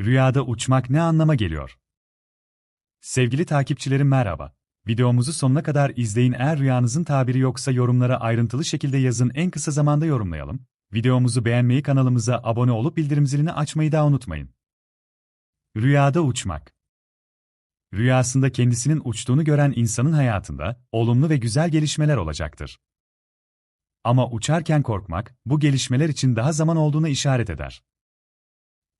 Rüyada uçmak ne anlama geliyor? Sevgili takipçilerim merhaba. Videomuzu sonuna kadar izleyin eğer rüyanızın tabiri yoksa yorumlara ayrıntılı şekilde yazın en kısa zamanda yorumlayalım. Videomuzu beğenmeyi kanalımıza abone olup bildirim zilini açmayı da unutmayın. Rüyada uçmak Rüyasında kendisinin uçtuğunu gören insanın hayatında olumlu ve güzel gelişmeler olacaktır. Ama uçarken korkmak, bu gelişmeler için daha zaman olduğunu işaret eder.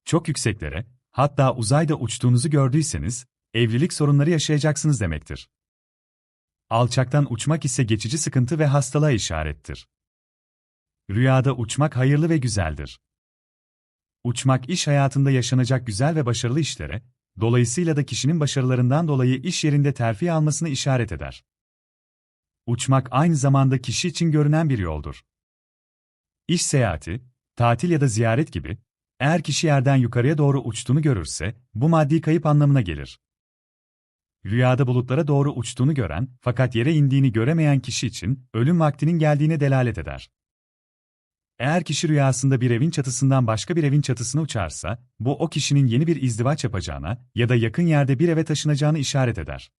Çok yükseklere, hatta uzayda uçtuğunuzu gördüyseniz, evlilik sorunları yaşayacaksınız demektir. Alçaktan uçmak ise geçici sıkıntı ve hastalığa işarettir. Rüyada uçmak hayırlı ve güzeldir. Uçmak iş hayatında yaşanacak güzel ve başarılı işlere, dolayısıyla da kişinin başarılarından dolayı iş yerinde terfi almasını işaret eder. Uçmak aynı zamanda kişi için görünen bir yoldur. İş seyahati, tatil ya da ziyaret gibi, eğer kişi yerden yukarıya doğru uçtuğunu görürse, bu maddi kayıp anlamına gelir. Rüyada bulutlara doğru uçtuğunu gören, fakat yere indiğini göremeyen kişi için, ölüm vaktinin geldiğine delalet eder. Eğer kişi rüyasında bir evin çatısından başka bir evin çatısına uçarsa, bu o kişinin yeni bir izdivaç yapacağına ya da yakın yerde bir eve taşınacağını işaret eder.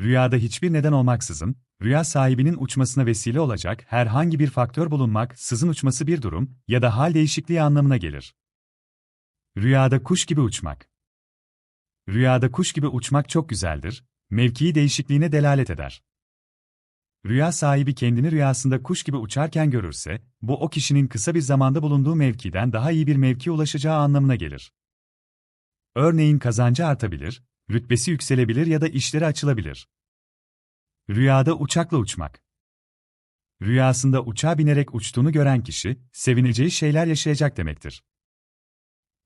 Rüyada hiçbir neden olmaksızın, rüya sahibinin uçmasına vesile olacak herhangi bir faktör bulunmak, sızın uçması bir durum ya da hal değişikliği anlamına gelir. Rüyada kuş gibi uçmak. Rüyada kuş gibi uçmak çok güzeldir, mevkii değişikliğine delalet eder. Rüya sahibi kendini rüyasında kuş gibi uçarken görürse, bu o kişinin kısa bir zamanda bulunduğu mevkiden daha iyi bir mevkiye ulaşacağı anlamına gelir. Örneğin kazancı artabilir, rütbesi yükselebilir ya da işleri açılabilir. Rüyada uçakla uçmak. Rüyasında uçağa binerek uçtuğunu gören kişi, sevineceği şeyler yaşayacak demektir.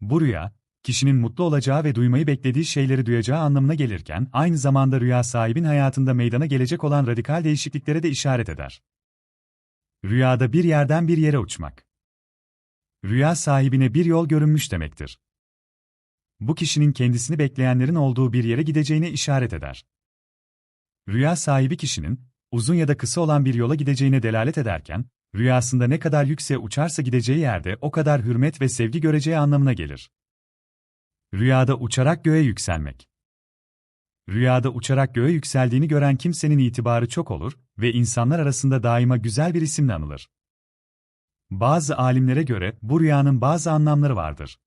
Bu rüya, kişinin mutlu olacağı ve duymayı beklediği şeyleri duyacağı anlamına gelirken, aynı zamanda rüya sahibin hayatında meydana gelecek olan radikal değişikliklere de işaret eder. Rüyada bir yerden bir yere uçmak. Rüya sahibine bir yol görünmüş demektir. Bu kişinin kendisini bekleyenlerin olduğu bir yere gideceğine işaret eder. Rüya sahibi kişinin, uzun ya da kısa olan bir yola gideceğine delalet ederken, rüyasında ne kadar yükseğe uçarsa gideceği yerde o kadar hürmet ve sevgi göreceği anlamına gelir. Rüyada uçarak göğe yükselmek. Rüyada uçarak göğe yükseldiğini gören kimsenin itibarı çok olur ve insanlar arasında daima güzel bir isimle anılır. Bazı alimlere göre bu rüyanın bazı anlamları vardır.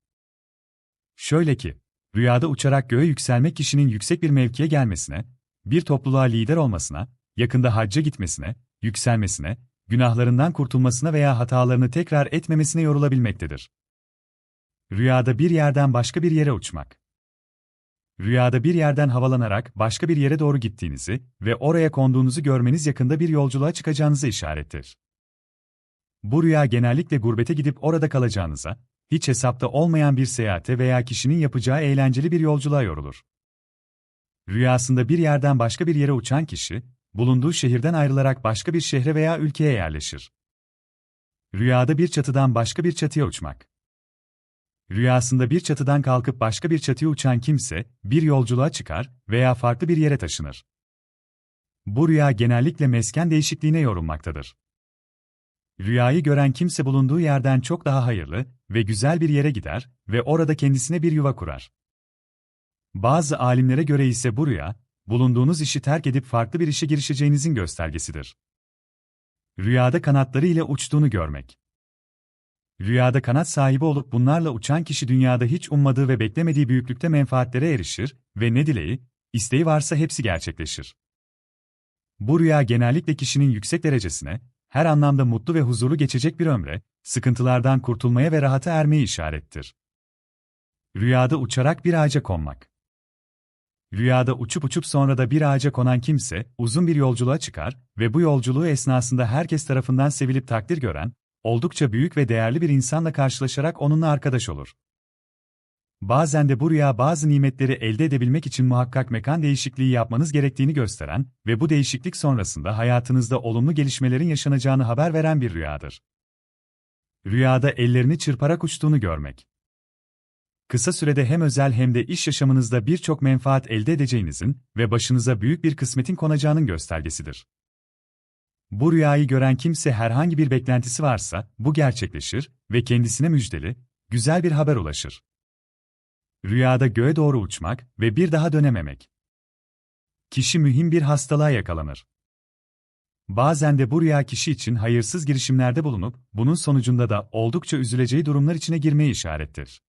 Şöyle ki, rüyada uçarak göğe yükselmek kişinin yüksek bir mevkiye gelmesine, bir topluluğa lider olmasına, yakında hacca gitmesine, yükselmesine, günahlarından kurtulmasına veya hatalarını tekrar etmemesine yorulabilmektedir. Rüyada bir yerden başka bir yere uçmak. Rüyada bir yerden havalanarak başka bir yere doğru gittiğinizi ve oraya konduğunuzu görmeniz yakında bir yolculuğa çıkacağınızı işarettir. Bu rüya genellikle gurbete gidip orada kalacağınıza, hiç hesapta olmayan bir seyahate veya kişinin yapacağı eğlenceli bir yolculuğa yorulur. Rüyasında bir yerden başka bir yere uçan kişi, bulunduğu şehirden ayrılarak başka bir şehre veya ülkeye yerleşir. Rüyada bir çatıdan başka bir çatıya uçmak. Rüyasında bir çatıdan kalkıp başka bir çatıya uçan kimse, bir yolculuğa çıkar veya farklı bir yere taşınır. Bu rüya genellikle mesken değişikliğine yorulmaktadır. Rüyayı gören kimse bulunduğu yerden çok daha hayırlı ve güzel bir yere gider ve orada kendisine bir yuva kurar. Bazı alimlere göre ise bu rüya, bulunduğunuz işi terk edip farklı bir işe girişeceğinizin göstergesidir. Rüyada kanatları ile uçtuğunu görmek. Rüyada kanat sahibi olup bunlarla uçan kişi dünyada hiç ummadığı ve beklemediği büyüklükte menfaatlere erişir ve ne dileği, isteği varsa hepsi gerçekleşir. Bu rüya genellikle kişinin yüksek derecesine, her anlamda mutlu ve huzurlu geçecek bir ömre, sıkıntılardan kurtulmaya ve rahata ermeyi işarettir. Rüyada uçarak bir ağaca konmak. Rüyada uçup uçup sonra da bir ağaca konan kimse, uzun bir yolculuğa çıkar ve bu yolculuğu esnasında herkes tarafından sevilip takdir gören, oldukça büyük ve değerli bir insanla karşılaşarak onunla arkadaş olur. Bazen de bu rüya bazı nimetleri elde edebilmek için muhakkak mekan değişikliği yapmanız gerektiğini gösteren ve bu değişiklik sonrasında hayatınızda olumlu gelişmelerin yaşanacağını haber veren bir rüyadır. Rüyada ellerini çırparak uçtuğunu görmek. Kısa sürede hem özel hem de iş yaşamınızda birçok menfaat elde edeceğinizin ve başınıza büyük bir kısmetin konacağının göstergesidir. Bu rüyayı gören kimse herhangi bir beklentisi varsa bu gerçekleşir ve kendisine müjdeli, güzel bir haber ulaşır. Rüyada göğe doğru uçmak ve bir daha dönememek. Kişi mühim bir hastalığa yakalanır. Bazen de bu rüya kişi için hayırsız girişimlerde bulunup, bunun sonucunda da oldukça üzüleceği durumlar içine girmeyi işarettir.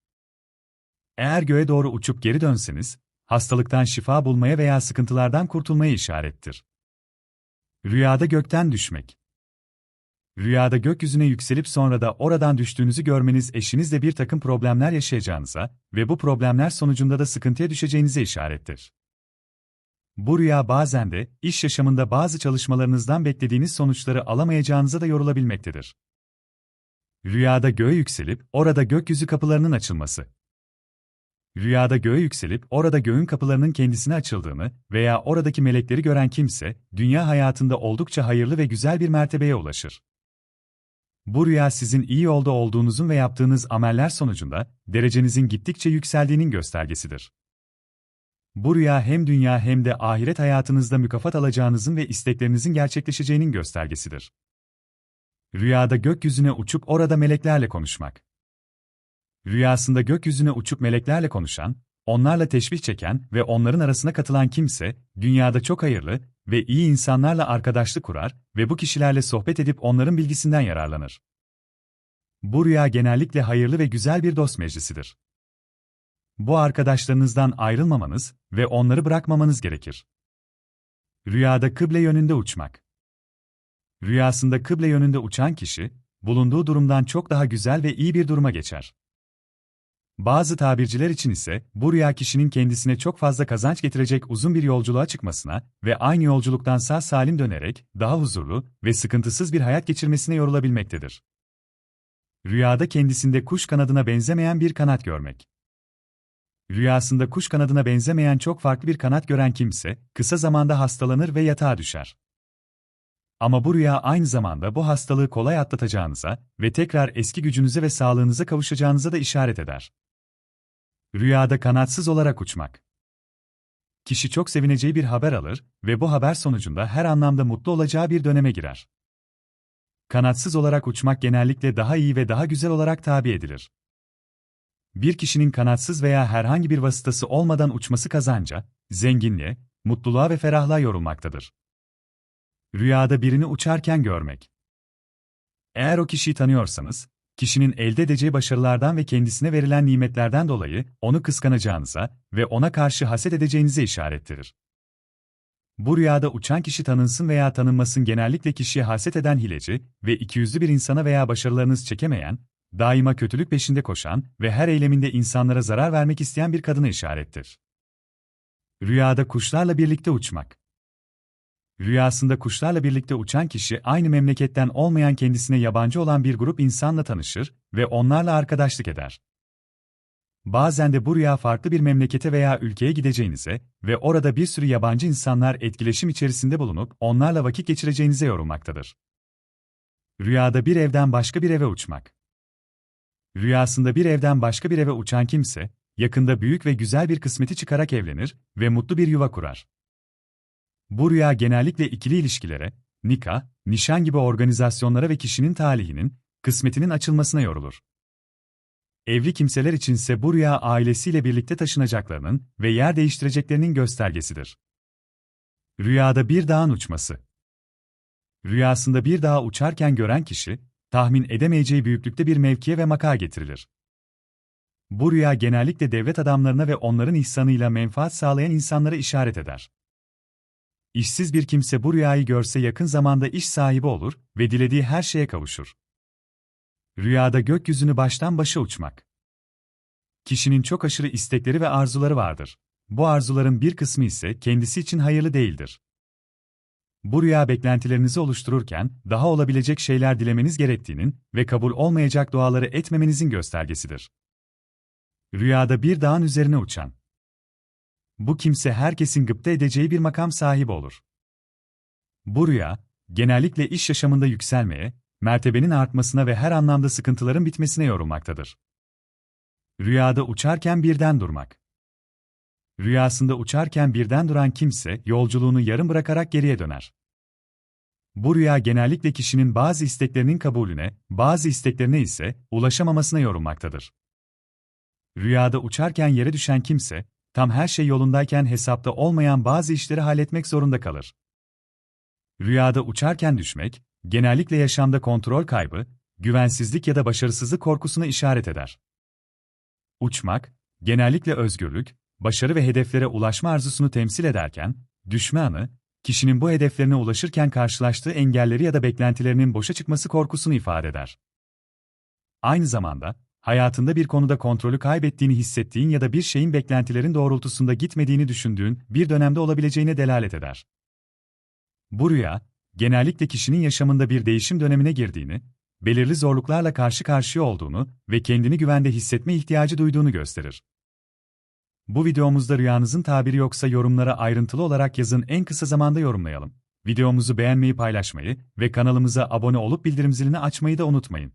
Eğer göğe doğru uçup geri dönseniz, hastalıktan şifa bulmaya veya sıkıntılardan kurtulmaya işarettir. Rüyada gökten düşmek. Rüyada gökyüzüne yükselip sonra da oradan düştüğünüzü görmeniz eşinizle bir takım problemler yaşayacağınıza ve bu problemler sonucunda da sıkıntıya düşeceğinize işarettir. Bu rüya bazen de iş yaşamında bazı çalışmalarınızdan beklediğiniz sonuçları alamayacağınıza da yorulabilmektedir. Rüyada göğe yükselip orada gökyüzü kapılarının açılması. Rüyada göğe yükselip orada göğün kapılarının kendisine açıldığını veya oradaki melekleri gören kimse, dünya hayatında oldukça hayırlı ve güzel bir mertebeye ulaşır. Bu rüya sizin iyi yolda olduğunuzun ve yaptığınız ameller sonucunda derecenizin gittikçe yükseldiğinin göstergesidir. Bu rüya hem dünya hem de ahiret hayatınızda mükafat alacağınızın ve isteklerinizin gerçekleşeceğinin göstergesidir. Rüyada gökyüzüne uçup orada meleklerle konuşmak. Rüyasında gökyüzüne uçup meleklerle konuşan, onlarla teşbih çeken ve onların arasına katılan kimse, dünyada çok hayırlı ve iyi insanlarla arkadaşlık kurar ve bu kişilerle sohbet edip onların bilgisinden yararlanır. Bu rüya genellikle hayırlı ve güzel bir dost meclisidir. Bu arkadaşlarınızdan ayrılmamanız ve onları bırakmamanız gerekir. Rüyada kıble yönünde uçmak. Rüyasında kıble yönünde uçan kişi, bulunduğu durumdan çok daha güzel ve iyi bir duruma geçer. Bazı tabirciler için ise bu rüya kişinin kendisine çok fazla kazanç getirecek uzun bir yolculuğa çıkmasına ve aynı yolculuktan sağ salim dönerek daha huzurlu ve sıkıntısız bir hayat geçirmesine yorulabilmektedir. Rüyada kendisinde kuş kanadına benzemeyen bir kanat görmek. Rüyasında kuş kanadına benzemeyen çok farklı bir kanat gören kimse, kısa zamanda hastalanır ve yatağa düşer. Ama bu rüya aynı zamanda bu hastalığı kolay atlatacağınıza ve tekrar eski gücünüze ve sağlığınıza kavuşacağınıza da işaret eder. Rüyada kanatsız olarak uçmak. Kişi çok sevineceği bir haber alır ve bu haber sonucunda her anlamda mutlu olacağı bir döneme girer. Kanatsız olarak uçmak genellikle daha iyi ve daha güzel olarak tabi edilir. Bir kişinin kanatsız veya herhangi bir vasıtası olmadan uçması kazanca, zenginliğe, mutluluğa ve ferahlığa yorulmaktadır. Rüyada birini uçarken görmek. Eğer o kişiyi tanıyorsanız, kişinin elde edeceği başarılardan ve kendisine verilen nimetlerden dolayı onu kıskanacağınıza ve ona karşı haset edeceğinize işarettir. Bu rüyada uçan kişi tanınsın veya tanınmasın genellikle kişiye haset eden hileci ve ikiyüzlü bir insana veya başarılarınız çekemeyen, daima kötülük peşinde koşan ve her eyleminde insanlara zarar vermek isteyen bir kadına işarettir. Rüyada kuşlarla birlikte uçmak. Rüyasında kuşlarla birlikte uçan kişi aynı memleketten olmayan kendisine yabancı olan bir grup insanla tanışır ve onlarla arkadaşlık eder. Bazen de bu rüya farklı bir memlekete veya ülkeye gideceğinize ve orada bir sürü yabancı insanlar etkileşim içerisinde bulunup onlarla vakit geçireceğinize yorulmaktadır. Rüyada bir evden başka bir eve uçmak. Rüyasında bir evden başka bir eve uçan kimse, yakında büyük ve güzel bir kısmeti çıkarak evlenir ve mutlu bir yuva kurar. Bu rüya genellikle ikili ilişkilere, nikah, nişan gibi organizasyonlara ve kişinin talihinin, kısmetinin açılmasına yorulur. Evli kimseler içinse bu rüya ailesiyle birlikte taşınacaklarının ve yer değiştireceklerinin göstergesidir. Rüyada bir dağın uçması. Rüyasında bir dağa uçarken gören kişi, tahmin edemeyeceği büyüklükte bir mevkiye ve maka getirilir. Bu rüya genellikle devlet adamlarına ve onların ihsanıyla menfaat sağlayan insanlara işaret eder. İşsiz bir kimse bu rüyayı görse yakın zamanda iş sahibi olur ve dilediği her şeye kavuşur. Rüyada gökyüzünü baştan başa uçmak. Kişinin çok aşırı istekleri ve arzuları vardır. Bu arzuların bir kısmı ise kendisi için hayırlı değildir. Bu rüya beklentilerinizi oluştururken daha olabilecek şeyler dilemeniz gerektiğinin ve kabul olmayacak duaları etmemenizin göstergesidir. Rüyada bir dağın üzerine uçan bu kimse herkesin gıpta edeceği bir makam sahibi olur. Bu rüya, genellikle iş yaşamında yükselmeye, mertebenin artmasına ve her anlamda sıkıntıların bitmesine yorulmaktadır. Rüyada uçarken birden durmak. Rüyasında uçarken birden duran kimse yolculuğunu yarım bırakarak geriye döner. Bu rüya genellikle kişinin bazı isteklerinin kabulüne, bazı isteklerine ise ulaşamamasına yorulmaktadır. Rüyada uçarken yere düşen kimse, tam her şey yolundayken hesapta olmayan bazı işleri halletmek zorunda kalır. Rüyada uçarken düşmek, genellikle yaşamda kontrol kaybı, güvensizlik ya da başarısızlık korkusuna işaret eder. Uçmak, genellikle özgürlük, başarı ve hedeflere ulaşma arzusunu temsil ederken, düşme anı, kişinin bu hedeflerine ulaşırken karşılaştığı engelleri ya da beklentilerinin boşa çıkması korkusunu ifade eder. Aynı zamanda, hayatında bir konuda kontrolü kaybettiğini hissettiğin ya da bir şeyin beklentilerin doğrultusunda gitmediğini düşündüğün bir dönemde olabileceğine delalet eder. Bu rüya, genellikle kişinin yaşamında bir değişim dönemine girdiğini, belirli zorluklarla karşı karşıya olduğunu ve kendini güvende hissetme ihtiyacı duyduğunu gösterir. Bu videomuzda rüyanızın tabiri yoksa yorumlara ayrıntılı olarak yazın en kısa zamanda yorumlayalım. Videomuzu beğenmeyi paylaşmayı ve kanalımıza abone olup bildirim zilini açmayı da unutmayın.